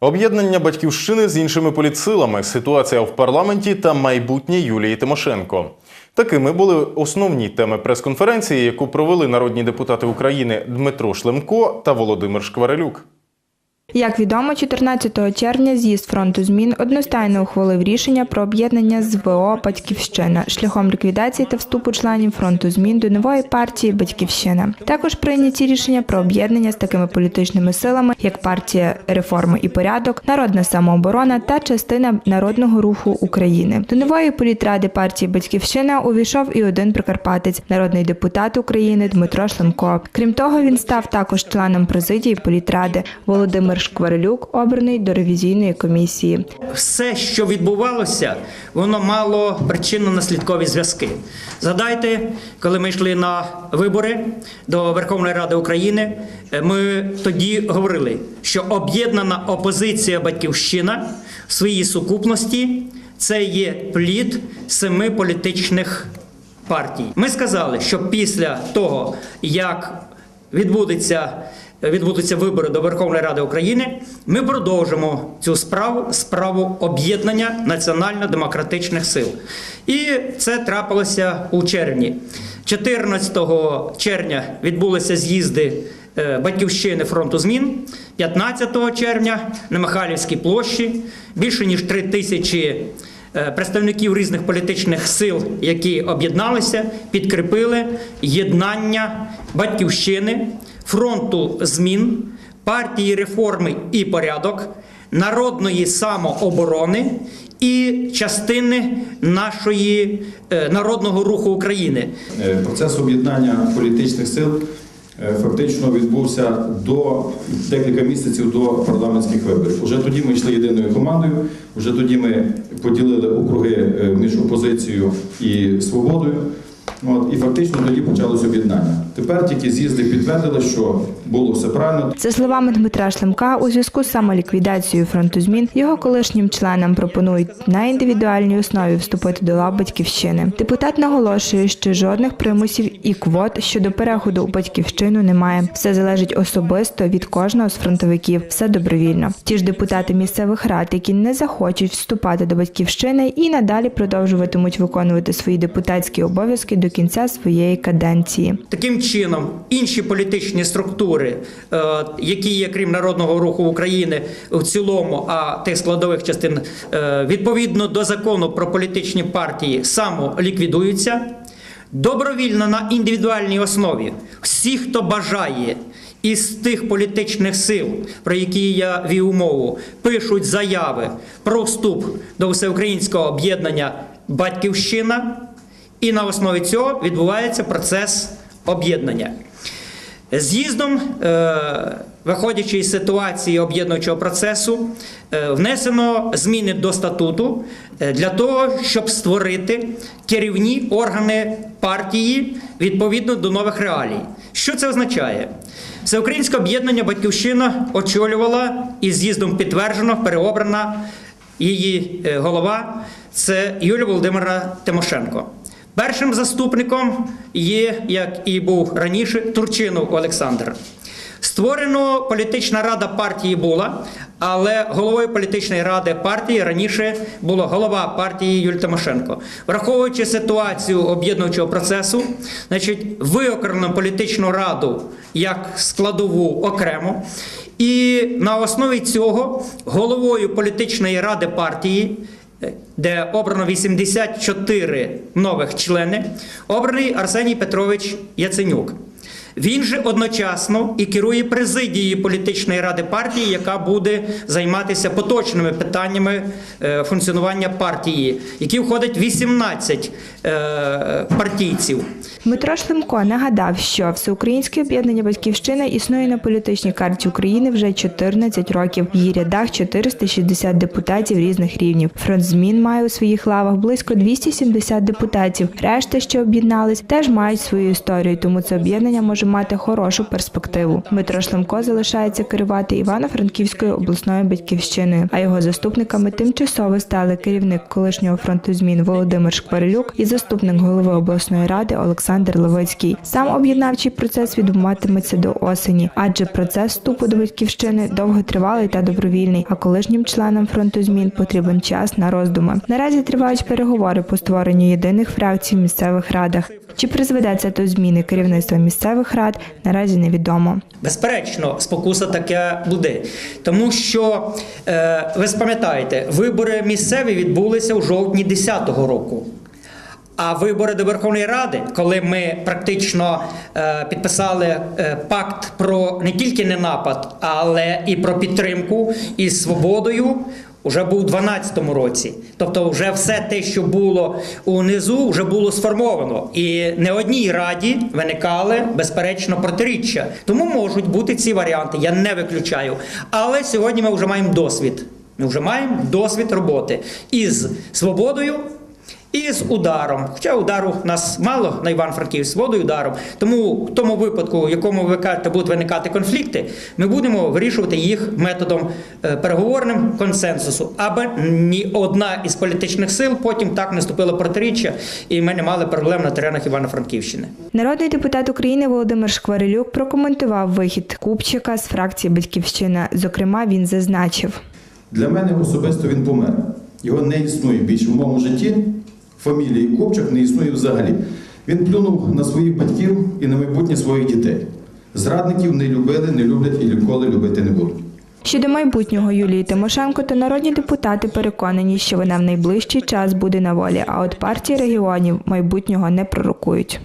Об'єднання батьківщини з іншими політсилами, ситуація в парламенті та майбутнє Юлії Тимошенко. Такими були основні теми прес-конференції, яку провели народні депутати України Дмитро Шлемко та Володимир Шкварелюк. Як відомо, 14 червня з'їзд фронту змін одностайно ухвалив рішення про об'єднання з ВО Батьківщина шляхом ліквідації та вступу членів фронту змін до нової партії Батьківщина. Також прийняті рішення про об'єднання з такими політичними силами, як партія реформи і порядок, народна самооборона та частина народного руху України. До нової політради партії Батьківщина увійшов і один прикарпатець, народний депутат України Дмитро Шлемко. Крім того, він став також членом президії політради Володимир Шкварилюк, обраний до ревізійної комісії. все, що відбувалося, воно мало причинно-наслідкові зв'язки. Згадайте, коли ми йшли на вибори до Верховної Ради України, е, ми тоді говорили, що об'єднана опозиція Батьківщина в своїй сукупності це є плід семи політичних партій. Ми сказали, що після того, як відбудеться. Відбудуться вибори до Верховної Ради України. Ми продовжимо цю справу справу об'єднання національно-демократичних сил. І це трапилося у червні. 14 червня відбулися з'їзди е, Батьківщини фронту змін. 15 червня на Михайлівській площі більше ніж 3 тисячі представників різних політичних сил, які об'єдналися, підкріпили єднання батьківщини, фронту змін, партії реформи і порядок, народної самооборони і частини нашої е, народного руху України. Е, Процес об'єднання політичних сил е, фактично відбувся до декілька місяців до парламентських виборів. Уже тоді ми йшли єдиною командою. Уже тоді ми поділили округи е, між опозицією і свободою. От, і фактично тоді почалось об'єднання. Тепер тільки з'їзди підтвердили, що було все правильно. За словами Дмитра Шлемка, у зв'язку з самоліквідацією фронту змін його колишнім членам пропонують на індивідуальній основі вступити до лав батьківщини. Депутат наголошує, що жодних примусів і квот щодо переходу у батьківщину немає. Все залежить особисто від кожного з фронтовиків. Все добровільно. Ті ж депутати місцевих рад, які не захочуть вступати до батьківщини і надалі продовжуватимуть виконувати свої депутатські обов'язки до кінця своєї каденції. Таким чином, інші політичні структури, е, які є крім народного руху України в цілому, а тих складових частин е, відповідно до закону про політичні партії самоліквідуються, добровільно на індивідуальній основі. Всі, хто бажає. Із тих політичних сил, про які я вів мову, пишуть заяви про вступ до всеукраїнського об'єднання Батьківщина, і на основі цього відбувається процес об'єднання. З'їздом, е, виходячи із ситуації об'єднуючого процесу, е, внесено зміни до статуту е, для того, щоб створити керівні органи партії відповідно до нових реалій. Що це означає? Всеукраїнське об'єднання Батьківщина очолювала і з'їздом підтверджено, переобрана її голова це Юлія Володимира Тимошенко. Першим заступником є, як і був раніше, Турчинов Олександр. Створено політична рада партії була, але головою політичної ради партії раніше була голова партії Юлія Тимошенко. Враховуючи ситуацію об'єднуючого процесу, значить, виокремлено політичну раду як складову окремо. І на основі цього головою політичної ради партії де обрано 84 нових члени, обраний Арсеній Петрович Яценюк. Він же одночасно і керує президією політичної ради партії, яка буде займатися поточними питаннями е, функціонування партії, які входять 18 е, партійців. Дмитро Шлемко нагадав, що всеукраїнське об'єднання Батьківщина існує на політичній карті України вже 14 років. В її рядах 460 депутатів різних рівнів. Фронт змін має у своїх лавах близько 270 депутатів. Решта, що об'єднались, теж мають свою історію, тому це об'єднання може мати хорошу перспективу. Дмитро Шлемко залишається керувати Івано-Франківською обласною батьківщиною, а його заступниками тимчасово стали керівник колишнього фронту змін Володимир Шкварилюк і заступник голови обласної ради Олександр Левицький. Сам об'єднавчий процес відбуватиметься до осені, адже процес вступу до батьківщини довготривалий та добровільний. А колишнім членам фронту змін потрібен час на роздуми. Наразі тривають переговори по створенню єдиних фракцій в місцевих радах. Чи призведе це до зміни керівництва місцевих рад, наразі невідомо. Безперечно, спокуса таке буде. Тому що, е, ви спам'ятаєте, вибори місцеві відбулися у жовтні 2010 року. А вибори до Верховної Ради, коли ми практично е, підписали е, пакт про не тільки не напад, але і про підтримку із свободою, вже був у 2012 році. Тобто, вже все те, що було унизу, вже було сформовано. І не одній раді виникали безперечно протиріччя. Тому можуть бути ці варіанти. Я не виключаю. Але сьогодні ми вже маємо досвід. Ми вже маємо досвід роботи із свободою. І з ударом. Хоча удару в нас мало на Іван-Франківськ, з водою ударом. Тому в тому випадку, в якому ви кажете, будуть виникати конфлікти, ми будемо вирішувати їх методом е, переговорним консенсусу, аби ні одна із політичних сил потім так не ступила протиріччя, і ми не мали проблем на теренах Івано-Франківщини. Народний депутат України Володимир Шкварилюк прокоментував вихід Купчика з фракції Батьківщина. Зокрема, він зазначив. Для мене особисто він помер. Його не існує більше в моєму житті. Фамілії Копчак не існує взагалі. Він плюнув на своїх батьків і на майбутнє своїх дітей. Зрадників не любили, не люблять і ніколи любити не будуть. Щодо майбутнього Юлії Тимошенко, то народні депутати переконані, що вона в найближчий час буде на волі. А от партії регіонів майбутнього не пророкують.